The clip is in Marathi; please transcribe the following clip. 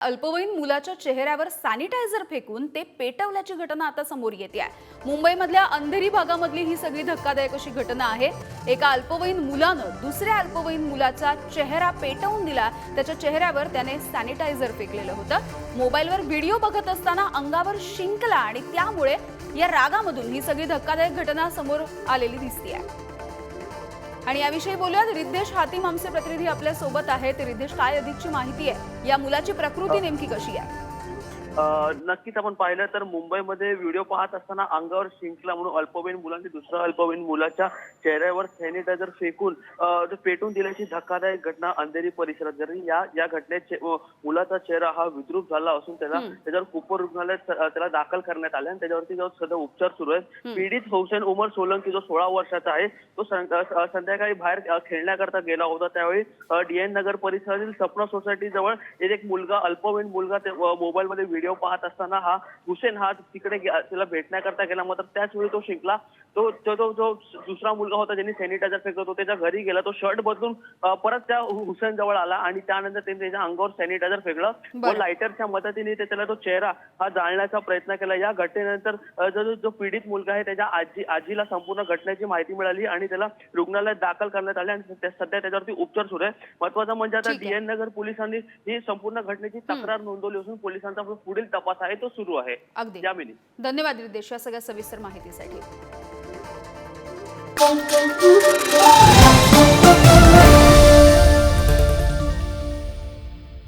अल्पवयीन मुलाच्या चेहऱ्यावर सॅनिटायझर फेकून ते पेटवल्याची घटना आता समोर येते आहे. मुंबईमधल्या अंधेरी भागामधली ही सगळी धक्कादायक अशी घटना आहे. एका अल्पवयीन मुलानं दुसऱ्या अल्पवयीन मुलाचा चेहरा पेटवून दिला. त्याच्या चेहऱ्यावर त्याने सॅनिटायझर फेकलेलं होतं. मोबाईलवर व्हिडिओ बघत असताना अंगावर शिंकला आणि त्यामुळे या रागामधून ही सगळी धक्कादायक घटना समोर आलेली दिसते आहे आणि याविषयी बोलूयात. रिद्धेश हातीम आमचे प्रतिनिधी आपल्यासोबत आहेत. रिद्धेश काय अधिकची माहिती आहे? या मुलाची प्रकृती नेमकी कशी आहे? नक्कीच आपण पाहिलं तर मुंबईमध्ये व्हिडिओ पाहत असताना अंगावर शिंकला म्हणून अल्पवयीन मुलांनी दुसऱ्या अल्पवयीन मुलाच्या चेहऱ्यावर सॅनिटायझर फेकून पेटून दिल्याची धक्कादायक घटना अंधेरी परिसरात झाली या या घटनेत मुलाचा चेहरा हा विद्रूप झाला असून त्याला. त्याच्यावर कुपर रुग्णालयात त्याला दाखल करण्यात आले आणि त्याच्यावरती जो सध्या उपचार सुरू आहे पीडित हौसेन उमर सोलंकी जो सोळा वर्षाचा आहे तो संध्याकाळी बाहेर खेळण्याकरता गेला होता. त्यावेळी डीएन नगर परिसरातील सपना सोसायटी जवळ एक मुलगा अल्पवयीन मुलगा ते मोबाईल मध्ये व्हिडिओ पाहत असताना हा हुसेन हा तिकडे त्याला भेटण्याकरता गेला. मात्र त्याच वेळी तो शिंकला. तो तो जो दुसरा मुलगा होता ज्यांनी सॅनिटायझर फेकलं तो त्याच्या घरी गेला. तो शर्ट बदलून परत त्या हुसेन जवळ आला आणि त्यानंतर त्यांनी त्याच्या अंगावर सॅनिटायझर फेकलं. व. लायटरच्या मदतीने ते त्याला तो चेहरा हा जाळण्याचा प्रयत्न केला. या घटनेनंतर जो जो- पीडित मुलगा आहे त्याच्या आजी आजीला संपूर्ण घटनेची माहिती मिळाली आणि त्याला रुग्णालयात दाखल करण्यात आले आणि सध्या त्याच्यावरती उपचार सुरू आहे. महत्वाचं म्हणजे आता. डीएन नगर पोलिसांनी ही संपूर्ण घटनेची तक्रार नोंदवली असून पोलिसांचा पुढील तपास आहे तो सुरू आहे. अगदी. यामिनी धन्यवाद रिद्धेश या सगळ्या सविस्तर माहितीसाठी.